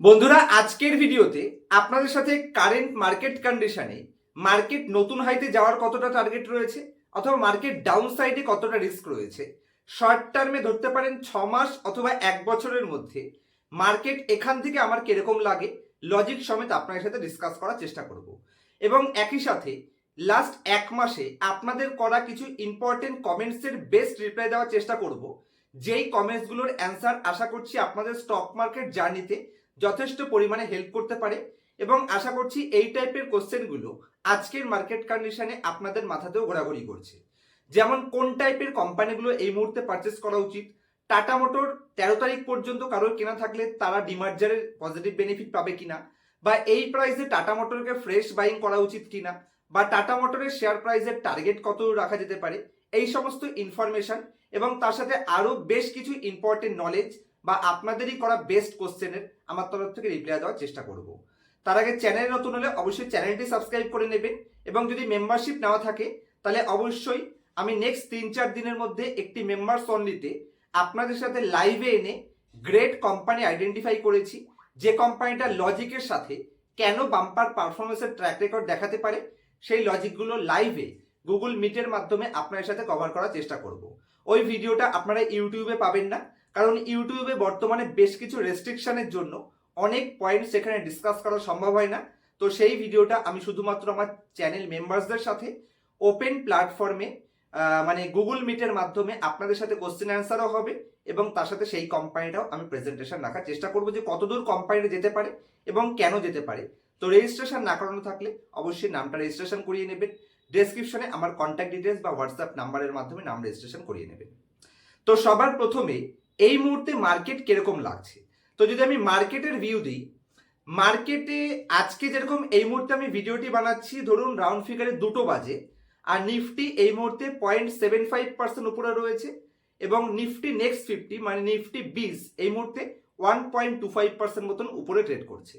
বন্ধুরা, আজকের ভিডিওতে আপনাদের সাথে কারেন্ট মার্কেট কন্ডিশনে মার্কেট নতুন হাইতে যাওয়ার কতটা টার্গেট রয়েছে অথবা মার্কেট ডাউন সাইডে কতটা রিস্ক রয়েছে শর্ট টার্মে ধরতে পারেন ছ মাস অথবা এক বছরের মধ্যে মার্কেট এখান থেকে আমার কীরকম লাগে লজিক সমেত আপনাদের সাথে ডিসকাস করার চেষ্টা করব। এবং একই সাথে লাস্ট এক মাসে আপনাদের করা কিছু ইম্পর্টেন্ট কমেন্টসের বেস্ট রিপ্লাই দেওয়ার চেষ্টা করব, যেই কমেন্টসগুলোর অ্যান্সার আশা করছি আপনাদের স্টক মার্কেট জার্নিতে যথেষ্ট পরিমাণে হেল্প করতে পারে এবং আশা করছি এই টাইপের কোশ্চেনগুলো আজকের মার্কেট কন্ডিশনে আপনাদের মাথাতেও ঘোরাঘুরি করছে। যেমন কোন টাইপের কোম্পানিগুলো এই মুহূর্তে পারচেস করা উচিত? টাটা মোটর তেরো তারিখ পর্যন্ত কারোর কেনা থাকলে তারা ডিমার্জারের পজিটিভ বেনিফিট পাবে কিনা? বা এই প্রাইসে টাটা মোটরকে ফ্রেশ বাইং করা উচিত কিনা? বা টাটা মোটরের শেয়ার প্রাইসের টার্গেট কত রাখা যেতে পারে? এই সমস্ত ইনফরমেশন এবং তার সাথে আরও বেশ কিছু ইম্পর্টেন্ট নলেজ বা আপনাদেরই করা বেস্ট কোশ্চেনের আমার তরফ থেকে রিপ্লাই দেওয়ার চেষ্টা করব। তার আগে চ্যানেলে নতুন হলে অবশ্যই চ্যানেলটি সাবস্ক্রাইব করে নেবেন এবং যদি মেম্বারশিপ নেওয়া থাকে, তাহলে অবশ্যই আমি নেক্সট তিন চার দিনের মধ্যে একটি মেম্বার্স অনলিতে আপনাদের সাথে লাইভে এনে গ্রেট কোম্পানি আইডেন্টিফাই করেছি। যে কোম্পানিটা লজিকের সাথে কেন বাম্পার পারফরমেন্সের ট্র্যাক রেকর্ড দেখাতে পারে, সেই লজিকগুলো লাইভে গুগল মিটের মাধ্যমে আপনাদের সাথে কভার করার চেষ্টা করব। ওই ভিডিওটা আপনারা ইউটিউবে পাবেন না। কারণ ইউটিউবে বর্তমানে বেশ কিছু রেস্ট্রিকশনের জন্য অনেক পয়েন্ট সেখানে ডিসকাস করা সম্ভব হয় না। তো সেই ভিডিওটা আমি শুধুমাত্র আমার চ্যানেল মেম্বার্সদের সাথে ওপেন প্ল্যাটফর্মে মানে গুগল মিটের মাধ্যমে আপনাদের সাথে কোশ্চেন অ্যান্সারও হবে এবং তার সাথে সেই কোম্পানিটাও আমি প্রেজেন্টেশন রাখার চেষ্টা করব যে কতদূর কোম্পানিটা যেতে পারে এবং কেন যেতে পারে। তো রেজিস্ট্রেশন না করানো থাকলে অবশ্যই নামটা রেজিস্ট্রেশন করিয়ে নেবেন। ডেসক্রিপশনে আমার কন্ট্যাক্ট ডিটেলস বা হোয়াটসঅ্যাপ নাম্বারের মাধ্যমে নাম রেজিস্ট্রেশন করিয়ে নেবেন। তো সবার প্রথমে এই মুহূর্তে মার্কেট কীরকম লাগছে? তো যদি আমি মার্কেটের ভিউ দিই মার্কেটে আজকে যেরকম এই মুহূর্তে আমি ভিডিওটি বানাচ্ছি, ধরুন রাউন্ড ফিগারে দুটো বাজে, আর নিফটি এই মুহূর্তে পয়েন্ট সেভেন ফাইভ পার্সেন্ট উপরে রয়েছে, এবং নিফটি নেক্সট ফিফটি মানে নিফটি বিস এই মুহূর্তে one point two five percent মতন উপরে ট্রেড করছে।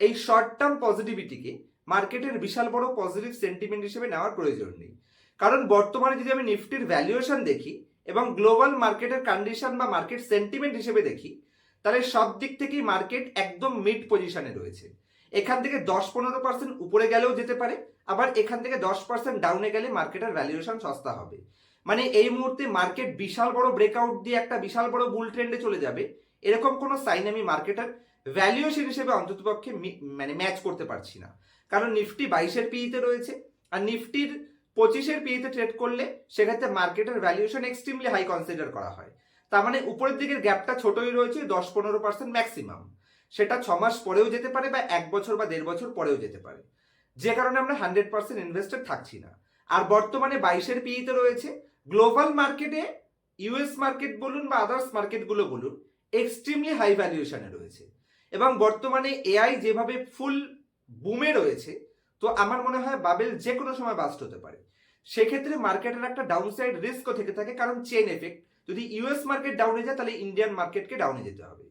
এই শর্ট টার্ম পজিটিভিটিকে মার্কেটের বিশাল বড় পজিটিভ সেন্টিমেন্ট হিসেবে নেওয়ার প্রয়োজন নেই। কারণ বর্তমানে যদি আমি নিফটির ভ্যালুয়েশন দেখি এবং গ্লোবাল মার্কেটের কন্ডিশন বা মার্কেট সেন্টিমেন্ট হিসেবে দেখি, তাহলে সব দিক থেকেই মার্কেট একদম মিড পজিশনে রয়েছে। এখান থেকে দশ পনেরো পার্সেন্ট উপরে গেলেও যেতে পারে, আবার এখান থেকে দশ পার্সেন্ট ডাউনে গেলে মার্কেটের ভ্যালুয়েশন সস্তা হবে। মানে এই মুহূর্তে মার্কেট বিশাল বড় ব্রেকআউট দিয়ে একটা বিশাল বড় বুল ট্রেন্ডে চলে যাবে, এরকম কোনো সাইন আমি মার্কেটের ভ্যালুয়েশন হিসেবে অন্ততপক্ষে মানে ম্যাচ করতে পারছি না। কারণ নিফটি বাইশের পিইতে রয়েছে, আর নিফটির পঁচিশের পিইতে ট্রেড করলে সেক্ষেত্রে মার্কেটের ভ্যালুয়েশন এক্সট্রিমলি হাই কনসিডার করা হয়। তার মানে উপরের দিকের গ্যাপটা ছোটই রয়েছে দশ পনেরো পার্সেন্ট ম্যাক্সিমাম সেটা ছ মাস পরেও যেতে পারে বা এক বছর বা দেড় বছর পরেও যেতে পারে। যে কারণে আমরা হান্ড্রেড পার্সেন্ট ইনভেস্টেড থাকছি না। আর বর্তমানে বাইশের পিইতে রয়েছে গ্লোবাল মার্কেটে ইউএস মার্কেট বলুন বা আদার্স মার্কেটগুলো বলুন এক্সট্রিমলি হাই ভ্যালুয়েশনে রয়েছে। এবং বর্তমানে এআই যেভাবে ফুল বুমে রয়েছে তো আমার মনে হয় বাবেল যে কোনো সময় বাস্ট হতে পারে। সেক্ষেত্রে মার্কেটের একটা ডাউনসাইড রিস্কও থেকে থাকে, কারণ চেন এফেক্ট যদি ইউএস মার্কেট ডাউনে যায়, তাহলে ইন্ডিয়ান মার্কেটকে ডাউনে যেতে হবে।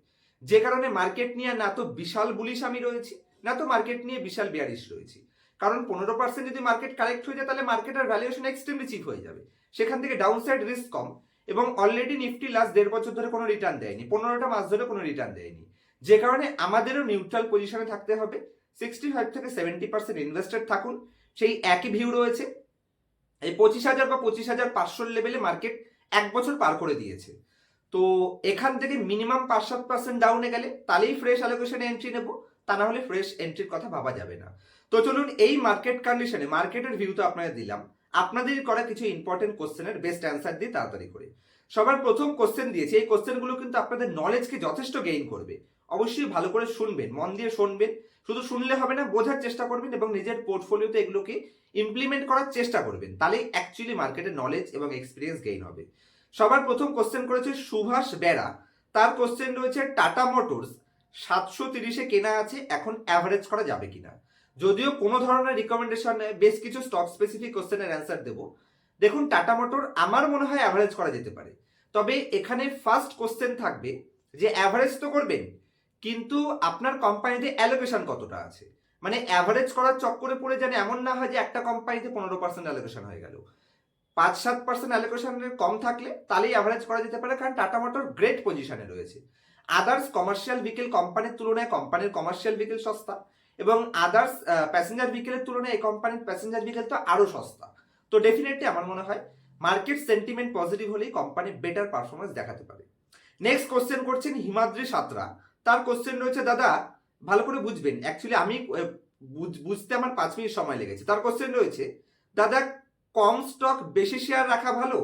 যে কারণে মার্কেট নিয়ে না তো বিশাল বুলিশ আমি রয়েছি, না তো মার্কেট নিয়ে বিশাল বিয়ারিশ রয়েছি। কারণ পনেরো পার্সেন্ট যদি মার্কেট কারেক্ট হয়ে যায়, তাহলে মার্কেটের ভ্যালুয়েশন এক্সট্রিমলি চিপ হয়ে যাবে। সেখান থেকে ডাউনসাইড রিস্ক কম এবং অলরেডি নিফটি লাস্ট দেড় বছর ধরে কোনো রিটার্ন দেয়নি, পনেরোটা মাস ধরে কোনো রিটার্ন দেয়নি। যে কারণে আমাদেরও নিউট্রাল পজিশনে থাকতে হবে। সিক্সটি ফাইভ থেকে সেভেন্টি পার্সেন্ট ইনভেস্টেড থাকুন। সেই একই ভিউ রয়েছে। এই পঁচিশ হাজার বা পঁচিশ হাজার পাঁচশোর লেভেলে মার্কেট এক বছর পার করে দিয়েছে। তো এখান থেকে মিনিমাম পাঁচ সাত পার্সেন্ট ডাউনে গেলে তাহলেই ফ্রেশ অ্যালোকেশনে এন্ট্রি নেব। তা না হলে ফ্রেশ এন্ট্রির কথা ভাবা যাবে না। তো চলুন এই মার্কেট কন্ডিশনে মার্কেটের ভিউ তো আপনাদের দিলাম। আপনাদের করা কিছু ইম্পর্টেন্ট কোশ্চেনের বেস্ট অ্যান্সার দিয়ে তাড়াতাড়ি করে। সবার প্রথম কোশ্চেন দিয়েছি। এই কোশ্চেনগুলো কিন্তু আপনাদের নলেজকে যথেষ্ট গেইন করবে। অবশ্যই ভালো করে শুনবেন, মন দিয়ে শুনবেন। শুধু শুনলে হবে না, বোঝার চেষ্টা করবেন এবং নিজের পোর্টফোলিওতে এগুলোকে ইমপ্লিমেন্ট করার চেষ্টা করবেন। তাহলেই অ্যাকচুয়ালি মার্কেটে নলেজ এবং এক্সপিরিয়েন্স গেইন হবে। সবার প্রথম কোশ্চেন করেছে সুভাষ বেরা। তার কোশ্চেন রয়েছে, টাটা মোটরস সাতশো তিরিশে কেনা আছে, এখন অ্যাভারেজ করা যাবে কিনা? যদিও কোনো ধরনের রিকমেন্ডেশন বেশ কিছু স্টক স্পেসিফিক কোশ্চেনের অ্যান্সার দেবো। দেখুন, টাটা মোটর আমার মনে হয় অ্যাভারেজ করা যেতে পারে। তবে এখানে ফার্স্ট কোশ্চেন থাকবে যে অ্যাভারেজ তো করবেন কিন্তু আপনার কোম্পানিতে অ্যালোকেশন কতটা আছে? মানে অ্যাভারেজ করার চক্করে পড়ে যেন এমন না হয় যে একটা কোম্পানিতে পনেরো পার্সেন্ট অ্যালোকেশন হয়ে গেল। পাঁচ সাত পার্সেন্ট অ্যালোকেশনের কম থাকলে তাহলেই অ্যাভারেজ করা যেতে পারে কারণ টাটা মোটর গ্রেট পজিশনে রয়েছে। আদার্স কমার্শিয়াল ভেহিকেল কোম্পানির তুলনায় কোম্পানির কমার্শিয়াল ভেহিকেল সস্তা এবং আদার্স প্যাসেঞ্জার ভেহিকেলের তুলনায় এই কোম্পানির প্যাসেঞ্জার ভেহিকেল তো আরও সস্তা। তো ডেফিনেটলি আমার মনে হয় মার্কেট সেন্টিমেন্ট পজিটিভ হলেই কোম্পানি বেটার পারফরমেন্স দেখাতে পারে। নেক্সট কোশ্চেন করছেন হিমাদ্রি সাঁতরা। তার কোশ্চেন রয়েছে, দাদা, ভালো করে বুঝবেন। অ্যাকচুয়ালি আমি বুঝতে আমার পাঁচ মিনিট সময় লেগেছে। তার কোশ্চেন রয়েছে, দাদা, কম স্টক বেশি শেয়ার রাখা ভালো?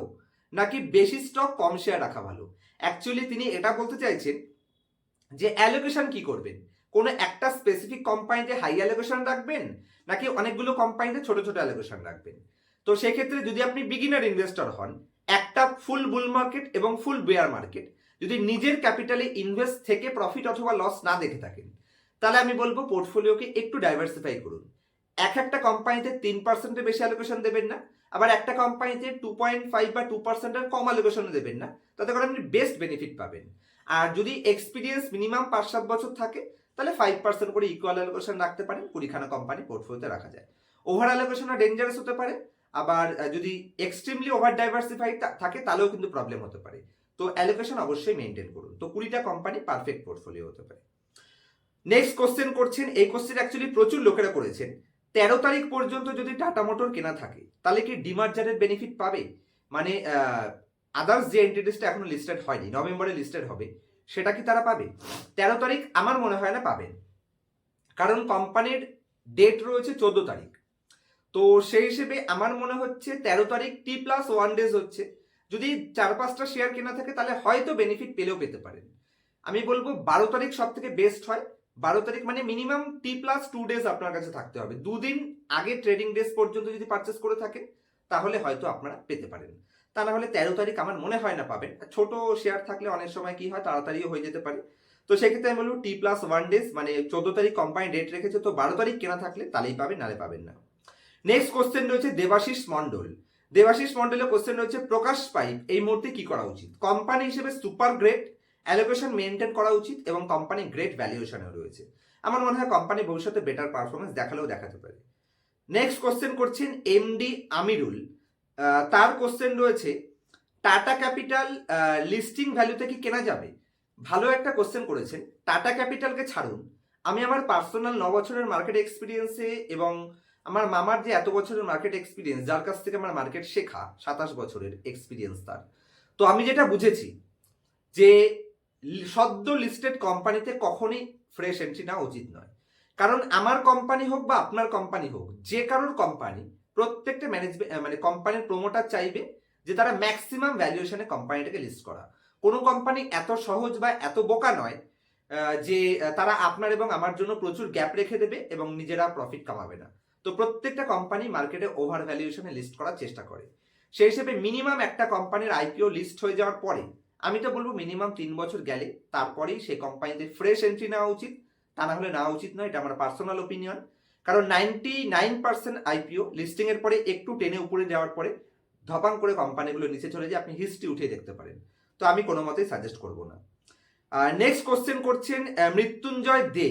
নাকি বেশি স্টক কম শেয়ার রাখা ভালো? অ্যাকচুয়ালি তিনি এটা বলতে চাইছেন যে অ্যালোকেশন কি করবেন? কোনো একটা স্পেসিফিক কোম্পানিতে হাই অ্যালোকেশন রাখবেন? নাকি অনেকগুলো কোম্পানিতে ছোট ছোট অ্যালোকেশন রাখবেন? তো সেক্ষেত্রে যদি আপনি বিগিনার ইনভেস্টর হন, একটা ফুল বুল মার্কেট এবং ফুল বেয়ার মার্কেট যদি নিজের ক্যাপিটালে ইনভেস্ট থেকে প্রফিট অথবা লস না দেখে থাকেন, তাহলে আমি বলব পোর্টফোলিওকে একটু ডাইভার্সিফাই করুন। এক একটা কোম্পানিতে তিন পার্সেন্টের বেশি অ্যালোকেশন দেবেন না, আবার একটা কোম্পানিতে টু পয়েন্ট ফাইভ বা টু পার্সেন্টের কম অ্যালোকেশন দেবেন না, তাতে করে আপনি বেস্ট বেনিফিট পাবেন। আর যদি এক্সপিরিয়েন্স মিনিমাম পাঁচ সাত বছর থাকে, তাহলে ফাইভ পার্সেন্ট করে ইকুয়াল অ্যালোকেশন রাখতে পারেন, কুড়িখানা কোম্পানি পোর্টফোলিওতে রাখা যায়। ওভার অ্যালোকেশনও ডেঞ্জারাস হতে পারে, আবার যদি এক্সট্রিমলি ওভার ডাইভার্সিফাইড থাকে, তাহলেও কিন্তু প্রবলেম হতে পারে। তো অ্যালোকেশন অবশ্যই মেনটেন করুন। তো কুড়িটা কোম্পানি পারফেক্ট পোর্টফোলিও হতে পারে। নেক্সট কোশ্চেন করছেন, এই কোশ্চেন অ্যাকচুয়ালি প্রচুর লোকেরা করেছেন। তেরো তারিখ পর্যন্ত যদি টাটা মোটর কেনা থাকে, তাহলে কি ডিমার্জারের বেনিফিট পাবে? মানে আদার্স যে এন্টিটিসটা এখনও লিস্টেড হয়নি, নভেম্বরে লিস্টেড হবে, সেটা কি তারা পাবে? তেরো তারিখ আমার মনে হয় না পাবেন। কারণ কোম্পানির ডেট রয়েছে চোদ্দ তারিখ। তো সেই হিসেবে আমার মনে হচ্ছে তেরো তারিখ টি প্লাস ওয়ান ডেজ হচ্ছে। যদি চার পাঁচটা শেয়ার কেনা থাকে, তাহলে হয়তো বেনিফিট পেলেও পেতে পারেন। আমি বলব, বারো তারিখ সব থেকে বেস্ট হয়। বারো তারিখ মানে minimum T plus two days আপনার কাছে থাকতে হবে। দুদিন আগে ট্রেডিং ডেজ পর্যন্ত যদি পারচেস করে থাকেন, তাহলে হয়তো আপনারা পেতে পারেন। তা না হলে তেরো তারিখ আমার মনে হয় না পাবেন। ছোট শেয়ার থাকলে অনেক সময় কি হয়, তাড়াতাড়িও হয়ে যেতে পারে। তো সেক্ষেত্রে আমি বলব টি প্লাস ওয়ান ডেজ মানে চোদ্দ তারিখ কোম্পানি ডেট রেখেছে, তো বারো তারিখ কেনা থাকলে তাহলেই পাবেন নালে পাবেন না। নেক্সট কোশ্চেন রয়েছে দেবাশিস মন্ডল দেবাশিস মন্ডলের কোশ্চেন রয়েছে, প্রকাশ পাইপ, এই মুহূর্তে কি করা উচিত? কোম্পানি হিসেবে সুপার গ্রেট অ্যালোকেশন মেনটেন করা উচিত এবং কোম্পানি গ্রেট ভ্যালুয়েশনেও রয়েছে। আমার মনে হয় কোম্পানি ভবিষ্যতে বেটার পারফরমেন্স দেখালেও দেখাতে পারে। নেক্সট কোশ্চেন করছেন এমডি আমিরুল। তার কোশ্চেন রয়েছে টাটা ক্যাপিটাল লিস্টিং ভ্যালুতে কি কেনা যাবে? ভালো একটা কোশ্চেন করেছেন। টাটা ক্যাপিটালকে ছাড়ুন। আমি আমার পার্সোনাল ন বছরের মার্কেট এক্সপিরিয়েন্সে এবং আমার মামার যে এত বছরের মার্কেট এক্সপিরিয়েন্স যার কাছ থেকে আমার মার্কেট শেখা, সাতাশ বছরের এক্সপিরিয়েন্স তার। তো আমি যেটা বুঝেছি যে, সদ্য লিস্টেড কোম্পানিতে কখনই ফ্রেশ এন্ট্রি নেওয়া উচিত নয়। কারণ আমার কোম্পানি হোক বা আপনার কোম্পানি হোক, যে কারোর কোম্পানি প্রত্যেকটা ম্যানেজমেন্ট মানে কোম্পানির প্রমোটার চাইবে যে তারা ম্যাক্সিমাম ভ্যালুয়েশনে কোম্পানিটাকে লিস্ট করা। কোনো কোম্পানি এত সহজ বা এত বোকা নয় যে তারা আপনার এবং আমার জন্য প্রচুর গ্যাপ রেখে দেবে এবং নিজেরা প্রফিট কামাবে না। তো প্রত্যেকটা কোম্পানি মার্কেটে ওভার ভ্যালুয়েশনে লিস্ট করার চেষ্টা করে। সেই হিসেবে মিনিমাম একটা কোম্পানির আইপিও লিস্ট হয়ে যাওয়ার পরে, আমি তো বলব মিনিমাম তিন বছর গেলে তারপরেই সেই কোম্পানিতে ফ্রেশ এন্ট্রি নেওয়া উচিত। তা না হলে নেওয়া উচিত নয়, এটা আমার পার্সোনাল ওপিনিয়ন কারণ ninety nine percent IPO listing এর পরে একটু টেনে উপরে যাওয়ার পরে ধপাং করে কোম্পানিগুলো নিচে চলে যায় আপনি হিস্ট্রি উঠিয়ে দেখতে পারেন। তো আমি কোনো মতেই সাজেস্ট করব না। নেক্সট কোশ্চেন করছেন মৃত্যুঞ্জয় দে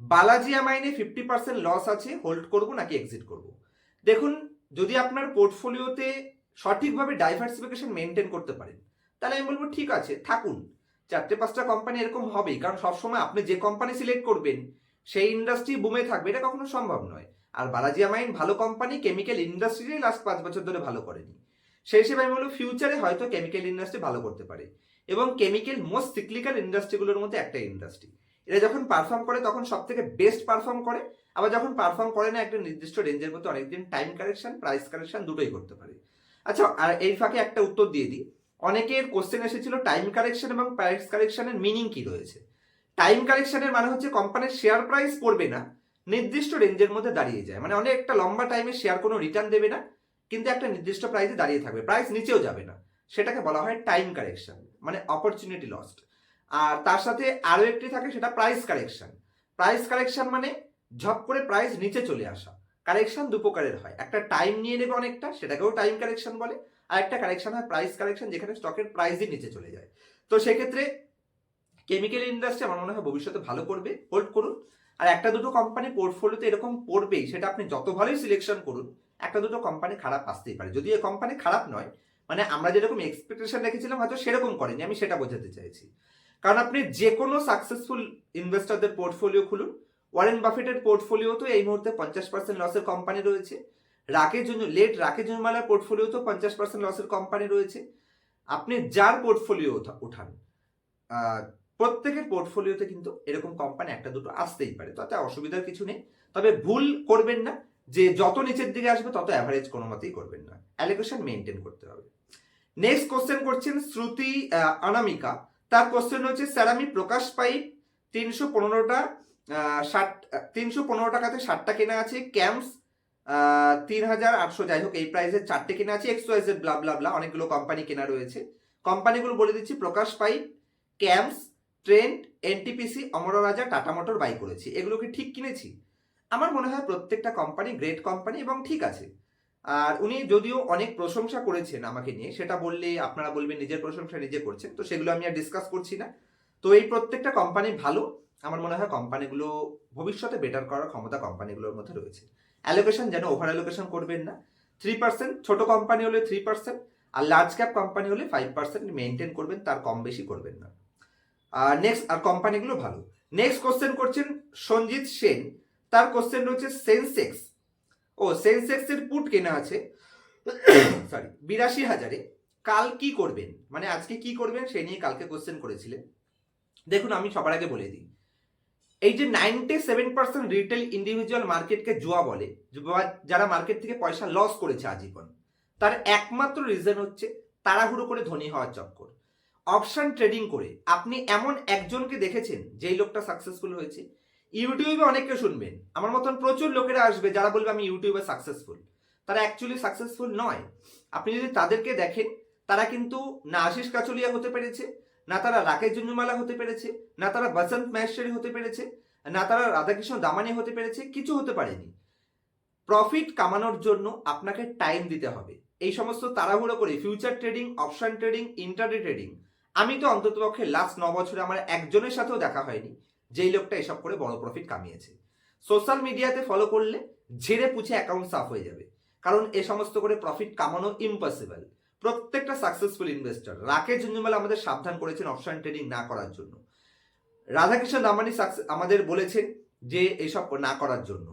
বালাজি আমাইনে ফিফটি পার্সেন্ট লস আছে হোল্ড করব নাকি এক্সিট করব? দেখুন, যদি আপনার পোর্টফোলিওতে সঠিকভাবে ডাইভার্সিফিকেশন মেনটেন করতে পারেন, তাহলে আমি বলব ঠিক আছে, থাকুন। চারটে পাঁচটা কোম্পানি এরকম হবেই, কারণ সবসময় আপনি যে কোম্পানি সিলেক্ট করবেন, সেই ইন্ডাস্ট্রি বুমে থাকবে, এটা কখনো সম্ভব নয়। আর বালাজি আমাইন ভালো কোম্পানি কেমিক্যাল ইন্ডাস্ট্রি লাস্ট পাঁচ বছর ধরে ভালো করেনি। সেই হিসেবে আমি বলব ফিউচারে হয়তো কেমিক্যাল ইন্ডাস্ট্রি ভালো করতে পারে। এবং কেমিক্যাল মোস্ট সিক্লিক্যাল ইন্ডাস্ট্রিগুলোর মধ্যে একটা ইন্ডাস্ট্রি এরা যখন পারফর্ম করে তখন সব থেকে বেস্ট পারফর্ম করে। আবার যখন পারফর্ম করে না, একটা নির্দিষ্ট রেঞ্জের মধ্যে অনেকদিন টাইম কারেকশন প্রাইস কারেকশন দুটোই করতে পারে। আচ্ছা আর এই ফাঁকে একটা উত্তর দিয়ে দিই। অনেকের কোশ্চেন এসেছিল টাইম কারেকশন এবং প্রাইস কারেকশনের মিনিং কি রয়েছে? টাইম কারেকশনের মানে হচ্ছে কোম্পানির শেয়ার প্রাইস পড়বে না, নির্দিষ্ট রেঞ্জের মধ্যে দাঁড়িয়ে যায়। মানে অনেক একটা লম্বা টাইমে শেয়ার কোনো রিটার্ন দেবে না, কিন্তু একটা নির্দিষ্ট প্রাইসে দাঁড়িয়ে থাকবে। প্রাইস নিচেও যাবে না। সেটাকে বলা হয় টাইম কারেকশন মানে অপরচুনিটি লস্ট আর তার সাথে আরও একটি থাকে, সেটা প্রাইস কারেকশন প্রাইস কারেকশন মানে ঝপ করে প্রাইস নিচে চলে আসা। কারেকশন দু প্রকারের হয়। একটা টাইম নিয়ে নেবে অনেকটা, সেটাকেও টাইম কারেকশন বলে। আর একটা কারেকশন হয় প্রাইস কারেকশন যেখানে স্টকের প্রাইসই নিচে চলে যায়। তো সেক্ষেত্রে কেমিক্যাল ইন্ডাস্ট্রি আমার মনে হয় ভবিষ্যতে ভালো করবে। হোল্ড করুন। আর একটা দুটো কোম্পানি পোর্টফোলিওতে এরকম পড়বেই, সেটা আপনি যত ভালোই সিলেকশন করুন, একটা দুটো কোম্পানি খারাপ আসতেই পারে। যদি এই কোম্পানি খারাপ নয় মানে আমরা যেরকম এক্সপেকটেশন রেখেছিলাম, হয়তো সেরকম করেনি, আমি সেটা বোঝাতে চাইছি। কারণ আপনি যে কোনো সাকসেসফুল ইনভেস্টরদের পোর্টফোলিও খুলুন। ওয়ারেন বাফেটের পোর্টফোলিও তো এই মুহূর্তে পঞ্চাশ পার্সেন্ট লসের কোম্পানি রয়েছে। জন্য লেট রাকেশ জুনমালার পোর্টফোলিও তো পঞ্চাশ পার্সেন্ট লসের কোম্পানি রয়েছে। আপনি যার পোর্টফোলিও উঠান প্রত্যেকের পোর্টফোলিওতে কিন্তু এরকম কোম্পানি একটা দুটো আসতেই পারে। তাতে অসুবিধার কিছু নেই। তবে ভুল করবেন না। যে যত নিচের দিকে আসবে, তত অ্যাভারেজ কোনো মতেই করবেন না। অ্যালিগেশন মেনটেন করতে হবে। নেক্সট কোশ্চেন করছেন শ্রুতি অনামিকা। তার কোশ্চেন হচ্ছে, স্যার, আমি প্রকাশ পাইপ তিনশো পনেরোটা ষাট, তিনশো পনেরো টাকাতে ষাটটা কেনা আছে, ক্যাম্পস তিন হাজার আটশো, যাই হোক, এই প্রাইসে চারটে কেনা আছে X YZ blah blah blah অনেকগুলো কোম্পানি কেনা রয়েছে। কোম্পানিগুলো বলে দিচ্ছি, প্রকাশ পাইপ ক্যাম্পস Trent NTPC Amara Raja Tata motor, by করেছি। এগুলো কি ঠিক কিনেছি? আমার মনে হয় প্রত্যেকটা কোম্পানি গ্রেট কোম্পানি এবং ঠিক আছে। আর উনি যদিও অনেক প্রশংসা করেছেন আমাকে নিয়ে, সেটা বললে আপনারা বলবেন নিজের প্রশংসা নিজে করছেন, তো সেগুলো আমি আর ডিসকাস করছি না। তো এই প্রত্যেকটা কোম্পানি ভালো, আমার মনে হয় কোম্পানিগুলো ভবিষ্যতে বেটার করার ক্ষমতা কোম্পানিগুলোর মধ্যে রয়েছে। অ্যালোকেশন যেন ওভার অ্যালোকেশন করবেন না। থ্রি পার্সেন্ট ছোটো কোম্পানি হলে থ্রি পার্সেন্ট আর লার্জ ক্যাপ কোম্পানি হলে ফাইভ পার্সেন্ট মেনটেন করবেন, তার কম বেশি করবেন না। আর নেক্সট আর কোম্পানিগুলো ভালো। নেক্সট কোশ্চেন করছেন সঞ্জিত সেন, তার কোশ্চেন রয়েছে সেন্সেক্স ও সেন্সেক্স এর পুট কেনা আছে। সরি বিরাশি হাজারে। কাল কি করবেন? মানে আজকে কি করবেন সে নিয়ে কালকে কোশ্চেন করেছিলেন। দেখুন, আমি সবার আগে বলে দিই। এই যে ninety seven percent retail individual মার্কেটকে জুয়া বলে যারা মার্কেট থেকে পয়সা লস করেছে আজীবন, তার একমাত্র রিজন হচ্ছে তাড়াহুড়ো করে ধনী হওয়ার চক্কর। অপশন ট্রেডিং করে আপনি এমন একজনকে দেখেছেন, যেই লোকটা সাকসেসফুল হয়েছে? ইউটিউবে অনেককে শুনবেন। আমার মতন প্রচুর লোকেরা আসবে যারা বলবে আমি ইউটিউবে সাকসেসফুল তারা অ্যাকচুয়ালি সাকসেসফুল নয়। আপনি যদি তাদেরকে দেখেন, তারা কিন্তু না আশিস কাচলিয়া হতে পেরেছে, না তারা রাকেশ জুঞ্জুমালা হতে পেরেছে, না তারা বসন্ত মহেশ্বরী হতে পেরেছে, না তারা রাধাকৃষ্ণ দামানি হতে পেরেছে, কিছু হতে পারেনি। প্রফিট কামানোর জন্য আপনাকে টাইম দিতে হবে। এই সমস্ত তাড়াহুড়ো করে future trading option trading intraday trading আমি তো অন্ততপক্ষে লাস্ট ন বছরে আমার একজনের সাথেও দেখা হয়নি। যেই লোকটা এসব করে বড় প্রফিট কামিয়েছে। সোশ্যাল মিডিয়াতে ফলো করলে ঝেড়ে পুছে অ্যাকাউন্ট সাফ হয়ে যাবে। কারণ এ সমস্ত করে প্রফিট কামানো ইম্পসিবল প্রত্যেকটা সাকসেসফুল ইনভেস্টর রাকেশ ঝুঞ্ঝুমালা আমাদের সাবধান করেছেন অপশন ট্রেডিং না করার জন্য। রাধাকৃষ্ণ দামানি আমাদের বলেছেন যে এসব না করার জন্য।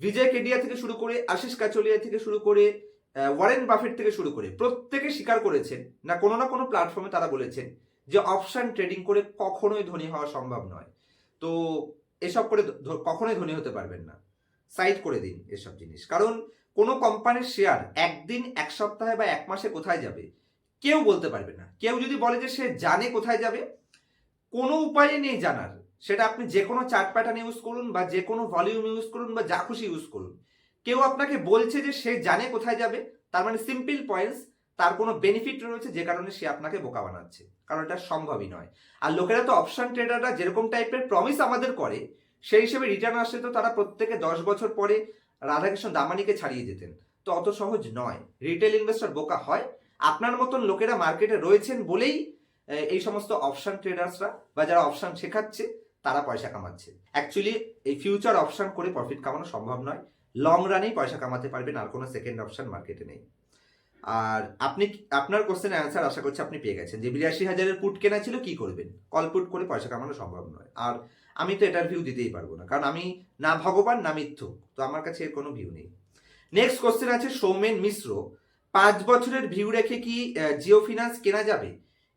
বিজয় কেডিয়া থেকে শুরু করে আশিস কাচলিয়া থেকে শুরু করে ওয়ারেন বাফেট থেকে শুরু করে প্রত্যেকে স্বীকার করেছেন না কোনো না কোনো প্ল্যাটফর্মে তারা বলেছেন যে অপশন ট্রেডিং করে কখনোই ধনী হওয়া সম্ভব নয়। তো এসব করে কখনোই ধনী হতে পারবেন না। সাইড করে দিন এসব জিনিস। কারণ কোনো কোম্পানির শেয়ার একদিন, এক সপ্তাহে বা এক মাসে কোথায় যাবে, কেউ বলতে পারবে না। কেউ যদি বলে যে সে জানে কোথায় যাবে, কোনো উপায় নেই জানার। সেটা আপনি যে কোনো চার্ট প্যাটার্ন ইউজ করুন বা যে কোনো ভলিউম ইউজ করুন বা যা খুশি ইউজ করুন। কেউ আপনাকে বলছে যে সে জানে কোথায় যাবে, তার মানে সিম্পল পয়েন্টস তার কোনো বেনিফিট রয়েছে যে কারণে সে আপনাকে বোকা বানাচ্ছে। কারণ এটা সম্ভবই নয়। আর লোকেরা তো অপশন ট্রেডাররা যেরকম টাইপের প্রমিস আমাদের করে, সেই হিসেবে রিটার্ন আসলে তো তারা প্রত্যেকে দশ বছর পরে রাধাকৃষ্ণ দামানিকে ছাড়িয়ে যেতেন। তো অত সহজ নয়। রিটেল ইনভেস্টর বোকা হয়। আপনার মতন লোকেরা মার্কেটে রয়েছেন বলেই এই সমস্ত অপশন ট্রেডার্সরা বা যারা অপশন শেখাচ্ছে, তারা পয়সা কামাচ্ছে। অ্যাকচুয়ালি এই ফিউচার অপশন করে প্রফিট কামানো সম্ভব নয়। লং রানেই পয়সা কামাতে পারবেন, আর কোনো সেকেন্ড অপশন মার্কেটে নেই। আর আপনি আপনার কোশ্চেনের অ্যান্সার আশা করছি আপনি পেয়ে গেছেন। যে বিরাশি হাজারের পুট কেনা ছিল কি করবেন? কল পুট করে পয়সা কামানো সম্ভব নয়। আর আমি তো এটার ভিউ দিতেই পারব না। কারণ আমি না ভগবান, না মিথ্যুক। তো আমার কাছে এর কোনো ভিউ নেই। নেক্সট কোশ্চেন আছে সৌমেন মিশ্র। পাঁচ বছরের ভিউ রেখে কি জিও ফিনান্স কেনা যাবে?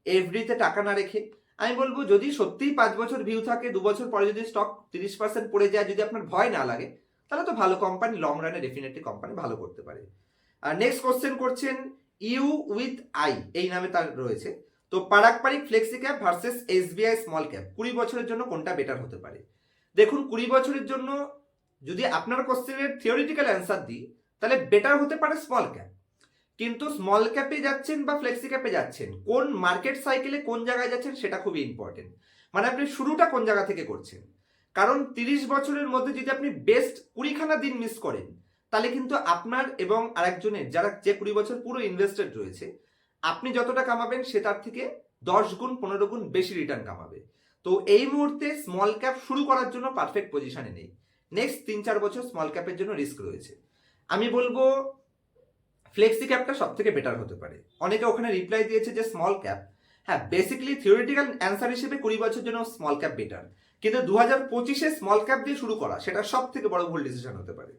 এফডিতে টাকা না রেখে। আমি বলব, যদি সত্যিই পাঁচ বছর ভিউ থাকে, দু বছর পরে যদি স্টক তিরিশ পার্সেন্ট পড়ে যায়, যদি আপনার ভয় না লাগে, তাহলে তো ভালো কোম্পানি লং রানে ডেফিনেটলি কোম্পানি ভালো করতে পারে। নেক্সট কোশ্চেন করছেন ইউ উইথ আই, এই নামে তার রয়েছে। তো Parag Parikh flexi cap versus SBI small cap, কুড়ি বছরের জন্য কোনটা বেটার হতে পারে? দেখুন, কুড়ি বছরের জন্য যদি আপনার কোশ্চেনের থিওরিটিক্যাল অ্যান্সার দিই, তাহলে বেটার হতে পারে স্মল ক্যাপ। কিন্তু স্মল ক্যাপে যাচ্ছেন বা ফ্লেক্সি ক্যাপে যাচ্ছেন, কোন মার্কেট সাইকেলে কোন জায়গায় যাচ্ছেন সেটা খুবই ইম্পর্টেন্ট মানে আপনি শুরুটা কোন জায়গা থেকে করছেন? কারণ তিরিশ বছরের মধ্যে যদি আপনি বেস্ট কুড়িখানা দিন মিস করেন তাহলে কিন্তু আপনার এবং আরেকজনের, যারা যে কুড়ি বছর পুরো ইনভেস্টেড রয়েছে, আপনি যতটা কামাবেন সে তার থেকে দশ গুণ, পনেরো গুণ বেশি রিটার্ন কামাবে। তো এই মুহূর্তে স্মল ক্যাপ শুরু করার জন্য পারফেক্ট পজিশনে নেই। নেক্সট তিন চার বছর স্মল ক্যাপের জন্য রিস্ক রয়েছে। আমি বলব ফ্লেক্সি ক্যাপটা সব থেকে বেটার হতে পারে। অনেকে ওখানে রিপ্লাই দিয়েছে যে স্মল ক্যাপ হ্যাঁ বেসিক্যালি থিওরিটিক্যাল অ্যান্সার হিসেবে কুড়ি বছর জন্য স্মল ক্যাপ বেটার কিন্তু দু হাজার পঁচিশে স্মল ক্যাপ দিয়ে শুরু করা, সেটা সব থেকে বড় ভুল ডিসিশন হতে পারে।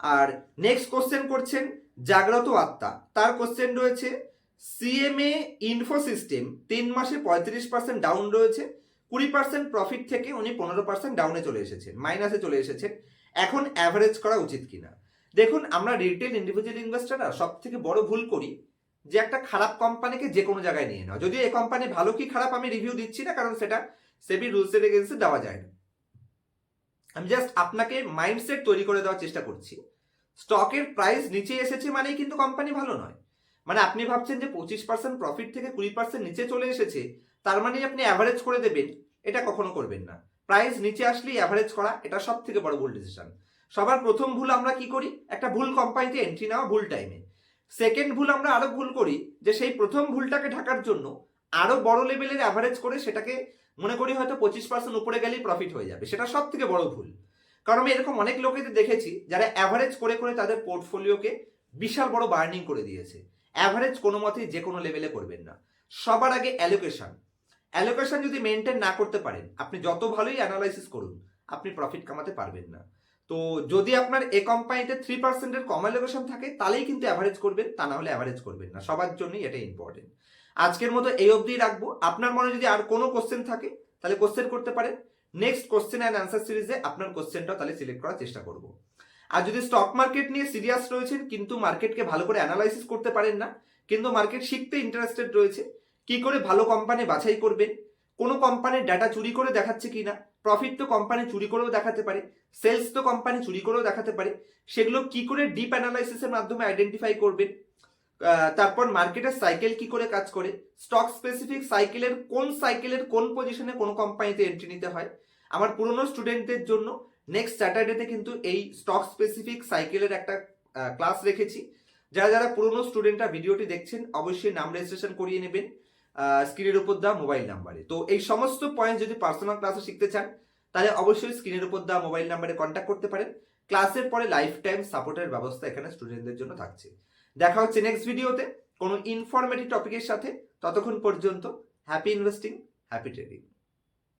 আর নেক্সট কোশ্চেন করছেন জাগ্রত আত্মা। তার কোশ্চেন রয়েছে সিএমএ ইনফো সিস্টেম তিন মাসে পঁয়ত্রিশ পার্সেন্ট ডাউন রয়েছে, কুড়ি পার্সেন্ট প্রফিট থেকে উনি পনেরো পার্সেন্ট ডাউনে চলে এসেছেন মাইনাসে চলে এসেছেন। এখন অ্যাভারেজ করা উচিত কিনা? দেখুন, আমরা রিটেল ইন্ডিভিজুয়াল ইনভেস্টাররা সব থেকে বড় ভুল করি যে একটা খারাপ কোম্পানিকে যে কোনো জায়গায় নিয়ে নাও। যদিও এই কোম্পানি ভালো কি খারাপ আমি রিভিউ দিচ্ছি না, কারণ সেটা সেবি রুলসের এগেন্সে দেওয়া যায় না। আমি জাস্ট আপনাকে মাইন্ডসেট তৈরি করে দেওয়ার চেষ্টা করছি। স্টকের প্রাইস নিচে এসেছে মানেই কিন্তু কোম্পানি ভালো নয়। মানে আপনি ভাবছেন যে পঁচিশ পার্সেন্ট প্রফিট থেকে কুড়ি পার্সেন্ট নিচে চলে এসেছে, তার মানে আপনি অ্যাভারেজ করে দেবেন, এটা কখনো করবেন না। প্রাইস নিচে আসলেই অ্যাভারেজ করা, এটা সব থেকে বড় ভুল ডিসিশন সবার প্রথম ভুল আমরা কি করি? একটা ভুল কোম্পানিতে এন্ট্রি নেওয়া ভুল টাইমে সেকেন্ড ভুল আমরা আরও ভুল করি, যে সেই প্রথম ভুলটাকে ঢাকার জন্য আরও বড় লেভেলের অ্যাভারেজ করে সেটাকে মনে করি হয়তো পঁচিশ পার্সেন্ট উপরে গেলেই প্রফিট হয়ে যাবে। সেটা সব থেকে বড় ভুল। কারণ আমি এরকম অনেক লোকেদের দেখেছি, যারা অ্যাভারেজ করে করে তাদের পোর্টফোলিওকে বিশাল বড় বার্নিং করে দিয়েছে। অ্যাভারেজ কোনো মতেই যে কোনো লেভেলে করবেন না। সবার আগে অ্যালোকেশন অ্যালোকেশন যদি মেনটেন না করতে পারেন, আপনি যত ভালোই অ্যানালাইসিস করুন, আপনি প্রফিট কামাতে পারবেন না। তো যদি আপনার এ কোম্পানিতে থ্রি পার্সেন্টের কম অ্যালোকেশন থাকে, তাহলেই কিন্তু অ্যাভারেজ করবেন, তা না হলে অ্যাভারেজ করবেন না। সবার জন্যই এটা ইম্পর্টেন্ট আজকের মতো এই অবধি রাখব। আপনার মনে যদি আর কোনো কোশ্চেন থাকে, তাহলে কোশ্চেন করতে পারেন। নেক্সট কোশ্চেন অ্যান্ড অ্যান্সার সিরিজে আপনার কোশ্চেনটাও তাহলে সিলেক্ট করার চেষ্টা করব। আর যদি স্টক মার্কেট নিয়ে সিরিয়াস রয়েছেন, কিন্তু মার্কেটকে ভালো করে অ্যানালাইসিস করতে পারেন না, কিন্তু মার্কেট শিখতে ইন্টারেস্টেড রয়েছে, কি করে ভালো কোম্পানি বাছাই করবেন, কোনো কোম্পানির ডাটা চুরি করে দেখাচ্ছে কিনা প্রফিট তো কোম্পানি চুরি করেও দেখাতে পারে সেলস তো কোম্পানি চুরি করেও দেখাতে পারে। সেগুলো কি করে ডিপ অ্যানালাইসিসের মাধ্যমে আইডেন্টিফাই করবেন? তারপর মার্কেটের সাইকেল কি করে কাজ করে? স্টক স্পেসিফিক সাইকেলের কোন সাইকেলের কোন পজিশনে কোন কোম্পানিতে এন্ট্রি নিতে হয়? আমার পুরনো স্টুডেন্টদের জন্য নেক্সট স্যাটারডেতে কিন্তু এই স্টক স্পেসিফিক সাইকেলের একটা ক্লাস রেখেছি। যারা যারা পুরনো স্টুডেন্টরা ভিডিওটি দেখছেন, অবশ্যই নাম রেজিস্ট্রেশন করিয়ে নেবেন। স্ক্রিনের উপর দেওয়া মোবাইল নাম্বারে তো এই সমস্ত পয়েন্ট যদি পার্সোনাল ক্লাসে শিখতে চান, তাহলে অবশ্যই স্ক্রিনের উপর দেওয়া মোবাইল নাম্বারে কন্ট্যাক্ট করতে পারেন। ক্লাসের পরে লাইফ টাইম সাপোর্টের ব্যবস্থা এখানে স্টুডেন্টদের জন্য থাকছে। দেখা হচ্ছে নেক্সট ভিডিওতে কোনো ইনফরমেটিভ টপিকের সাথে ততক্ষণ পর্যন্ত হ্যাপি ইনভেস্টিং হ্যাপি ট্রেডিং